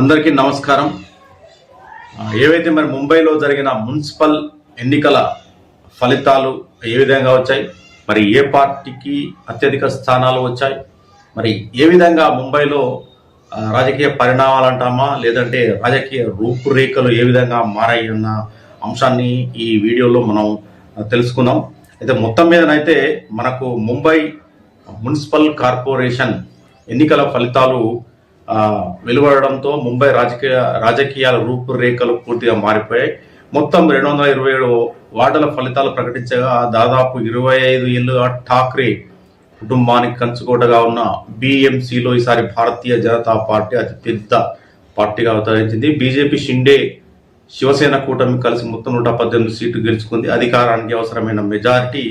అందరికీ నమస్కారం. ఏవైతే మరి ముంబైలో జరిగిన మున్సిపల్ ఎన్నికల ఫలితాలు ఏ విధంగా వచ్చాయి? మరి ఏ పార్టీకి అత్యధిక స్థానాలు వచ్చాయి? మరి ఏ విధంగా ముంబైలో రాజకీయ పరిణామాలు అంటామా? లేదంటే రాజకీయ రూపురేఖలు ఏ విధంగా మారాయి అన్న అంశాన్ని ఈ వీడియోలో మనం తెలుసుకుందాం. అయితే మొత్తం మీదనైతే మనకు ముంబై మున్సిపల్ కార్పొరేషన్ ఎన్నికల ఫలితాలు వెలువడడంతో ముంబై రాజకీయ రాజకీయాల రూపురేఖలు పూర్తిగా మారిపోయాయి. మొత్తం రెండు వందల ఇరవై ఏడు వార్డుల ఫలితాలు ప్రకటించగా దాదాపు ఇరవై ఐదు ఏళ్ళుగా ఠాక్రే కుటుంబానికి కంచుకోటగా ఉన్న బిఎంసిలో ఈసారి భారతీయ జనతా పార్టీ అతి పెద్ద పార్టీగా అవతరించింది. బీజేపీ షిండే శివసేన కూటమి కలిసి మొత్తం నూట పద్దెనిమిది సీట్లు గెలుచుకుంది. అధికారానికి అవసరమైన మెజారిటీ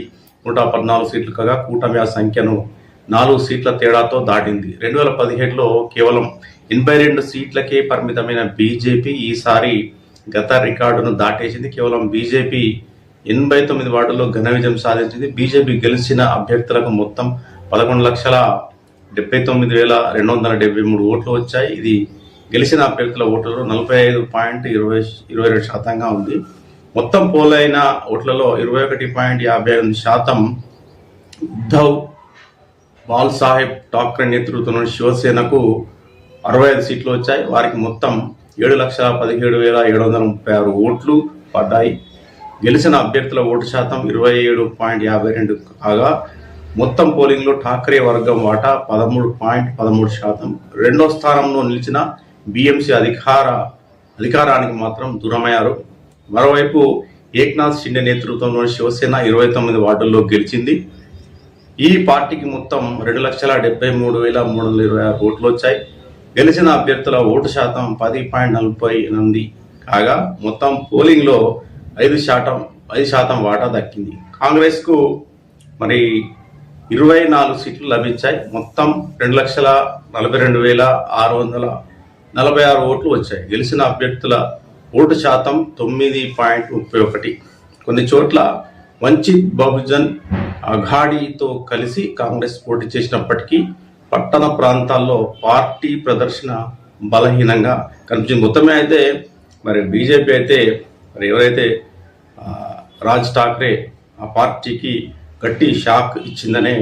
నూట పద్నాలుగు సీట్లు కాగా కూటమి ఆ సంఖ్యను నాలుగు సీట్ల తేడాతో దాటింది. రెండు వేల పదిహేడులో కేవలం ఎనభై రెండు సీట్లకే పరిమితమైన బీజేపీ ఈసారి గత రికార్డును దాటేసింది. కేవలం బీజేపీ ఎనభై తొమ్మిది వార్డుల్లో ఘన విజయం సాధించింది. బీజేపీ గెలిచిన అభ్యర్థులకు మొత్తం పదకొండు లక్షల డెబ్బై తొమ్మిది వేల రెండు వందల డెబ్బై మూడు ఓట్లు వచ్చాయి. ఇది గెలిచిన అభ్యర్థుల ఓట్లలో నలభై ఐదు పాయింట్ ఇరవై ఇరవై రెండు శాతంగా ఉంది. మొత్తం పోలైన ఓట్లలో ఇరవై ఒకటి పాయింట్ యాభై ఎనిమిది శాతం ఉద్ధవ్ బాల్ సాహెబ్ ఠాక్రే నేతృత్వంలోని శివసేనకు అరవై ఐదు సీట్లు వచ్చాయి. వారికి మొత్తం ఏడు లక్షల పదిహేడు వేల ఏడు వందల ముప్పై ఆరు ఓట్లు పడ్డాయి. గెలిచిన అభ్యర్థుల ఓటు శాతం ఇరవై ఏడు పాయింట్ యాభై రెండు కాగా మొత్తం పోలింగ్లో ఠాక్రే వర్గం వాటా పదమూడు పాయింట్ పదమూడు శాతం. రెండో స్థానంలో నిలిచిన బీఎంసీ అధికార అధికారానికి మాత్రం దూరమయ్యారు. మరోవైపు ఏక్నాథ్ షిండే నేతృత్వంలోని శివసేన ఇరవై తొమ్మిది వార్డుల్లో గెలిచింది. ఈ పార్టీకి మొత్తం రెండు లక్షల డెబ్బై మూడు వేల మూడు వందల ఇరవై ఆరు ఓట్లు వచ్చాయి. గెలిచిన అభ్యర్థుల ఓటు శాతం పది పాయింట్ నలభై ఎనిమిది కాగా మొత్తం పోలింగ్లో ఐదు శాతం ఐదు శాతం వాటా దక్కింది. కాంగ్రెస్కు మరి ఇరవై నాలుగు సీట్లు లభించాయి. మొత్తం రెండు లక్షల నలభై రెండు వేల ఆరు వందల నలభై ఆరు ఓట్లు వచ్చాయి. గెలిచిన అభ్యర్థుల ఓటు శాతం తొమ్మిది పాయింట్ ముప్పై ఒకటి. కొన్ని చోట్ల వంచిత్ బహుజన్ అఘాడీతో కలిసి కాంగ్రెస్ పోటీ చేసినప్పటికీ పట్టణ ప్రాంతాల్లో పార్టీ ప్రదర్శన బలహీనంగా కనిపించింది. మొత్తమే అయితే మరి బీజేపీ అయితే మరి ఎవరైతే రాజ్ ఠాక్రే ఆ పార్టీకి గట్టి షాక్ ఇచ్చిందనే